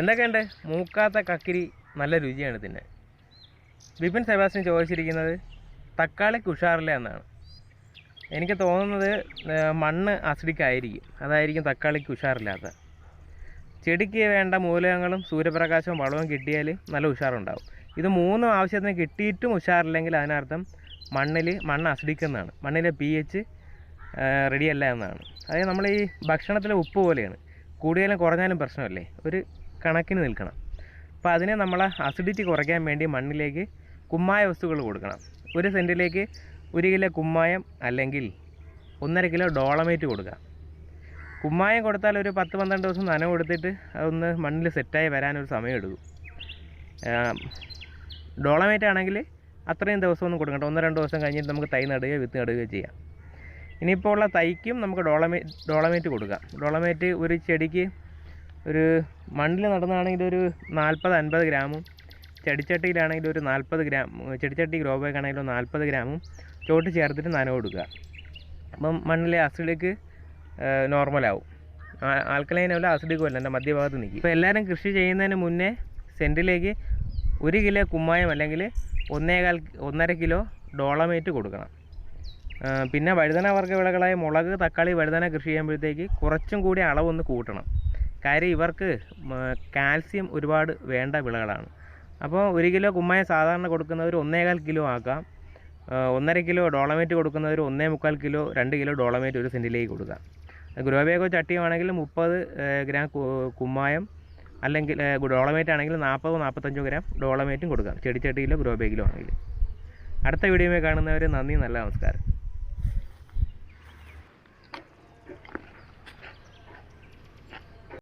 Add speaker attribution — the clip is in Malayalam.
Speaker 1: എന്തൊക്കെയുണ്ട്? മൂക്കാത്ത കക്കിരി നല്ല രുചിയാണ് തിന്നെ ബിപിൻ സെബാസ്റ്റ്യൻ ചോദിച്ചിരിക്കുന്നത് തക്കാളി കുഷാറില്ല എന്നാണ്. എനിക്ക് തോന്നുന്നത് മണ്ണ് അസിഡിക് ആയിരിക്കും അതായിരിക്കും തക്കാളിക്ക് ഉഷാറില്ലാത്ത ചെടിക്ക് വേണ്ട മൂലകങ്ങളും സൂര്യപ്രകാശവും വളവും കിട്ടിയാൽ നല്ല ഉഷാറുണ്ടാവും. ഇത് മൂന്നും ആവശ്യത്തിന് കിട്ടിയിട്ടും ഉഷാറില്ലെങ്കിൽ അതിനർത്ഥം മണ്ണിൽ മണ്ണ് അസിഡിക്കുന്നതാണ്. മണ്ണിലെ പി എച്ച് റെഡിയല്ല എന്നാണ്. അതായത് നമ്മൾ ഈ ഭക്ഷണത്തിലെ ഉപ്പ് പോലെയാണ്. കൂടിയാലും കുറഞ്ഞാലും പ്രശ്നമല്ലേ? ഒരു കണക്കിന് നിൽക്കണം. അപ്പോൾ അതിനെ നമ്മൾ അസിഡിറ്റി കുറയ്ക്കാൻ വേണ്ടി മണ്ണിലേക്ക് കുമ്മായ വസ്തുക്കൾ കൊടുക്കണം. ഒരു സെന്റിലേക്ക് ഒരു കിലോ കുമ്മായം അല്ലെങ്കിൽ ഒന്നര കിലോ ഡോളമേറ്റ് കൊടുക്കുക. കുമ്മായം കൊടുത്താൽ ഒരു പത്ത് പന്ത്രണ്ട് ദിവസം നനവ് കൊടുത്തിട്ട് അതൊന്ന് മണ്ണിൽ സെറ്റായി വരാനൊരു സമയമെടുക്കും ഡോളമേറ്റ് ആണെങ്കിൽ അത്രയും ദിവസം ഒന്നും കൊടുക്കണ്ട. ഒന്ന് രണ്ട് ദിവസം കഴിഞ്ഞിട്ട് നമുക്ക് തൈ നടുകയോ വിത്ത് നടുകയോ ചെയ്യാം. ഇനിയിപ്പോൾ ഉള്ള തൈക്കും നമുക്ക് ഡോളമേ ഡോളമേറ്റ് കൊടുക്കാം. ഡോളമേറ്റ് ഒരു ചെടിക്ക് ഒരു മണ്ണിൽ നടുന്നതാണെങ്കിൽ ഒരു നാൽപ്പത് അൻപത് ഗ്രാമും ചെടിച്ചട്ടിയിലാണെങ്കിൽ ഒരു നാൽപ്പത് ഗ്രാം ചെടിച്ചട്ടി ഗ്രോ ബാഗ് ആണെങ്കിൽ ഒരു നാൽപ്പത് ഗ്രാമും ചോട്ട് ചേർത്തിട്ട് നനവ് കൊടുക്കുക. അപ്പം മണ്ണിലെ അസിഡിക്ക് നോർമലാവും ആൽക്കലൈനല്ല അസിഡിക്കും അല്ല എന്റെ മധ്യഭാഗത്ത് നിൽക്കും. ഇപ്പോൾ എല്ലാവരും കൃഷി ചെയ്യുന്നതിന് മുന്നേ സെന്റിലേക്ക് ഒരു കിലോ കുമ്മായം അല്ലെങ്കിൽ ഒന്നേകാൽ ഒന്നര കിലോ ഡോളമേറ്റ് കൊടുക്കണം. പിന്നെ വഴുതന വർഗ വിളകളായ മുളക് തക്കാളി വഴുതന കൃഷി ചെയ്യുമ്പോഴത്തേക്ക് കുറച്ചും കൂടി അളവൊന്ന് കൂട്ടണം. കാര്യം ഇവർക്ക് കാൽസ്യം ഒരുപാട് വേണ്ട വിളകളാണ്. അപ്പോൾ ഒരു കിലോ കുമ്മായ സാധാരണ കൊടുക്കുന്നവർ ഒന്നേകാൽ കിലോ ആക്കാം. ഒന്നര കിലോ ഡോളമേറ്റ് കൊടുക്കുന്നവർ ഒന്നേ മുക്കാൽ കിലോ രണ്ട് കിലോ ഡോളമേറ്റ് ഒരു സെന്റിലേക്ക് കൊടുക്കാം. ഗ്രോബേഗോ ചട്ടിയാണെങ്കിൽ മുപ്പത് ഗ്രാം കുമ്മായം അല്ലെങ്കിൽ ഡോളമേറ്റ് ആണെങ്കിൽ നാൽപ്പതോ നാൽപ്പത്തഞ്ചോ ഗ്രാം ഡോളമേറ്റും കൊടുക്കാം. ചെടിച്ചട്ടിയിലോ ഗ്രോബേഗിലോ ആണെങ്കിൽ അടുത്ത വീഡിയോയിൽ കാണുന്നവർ നന്ദി നല്ല നമസ്കാരം.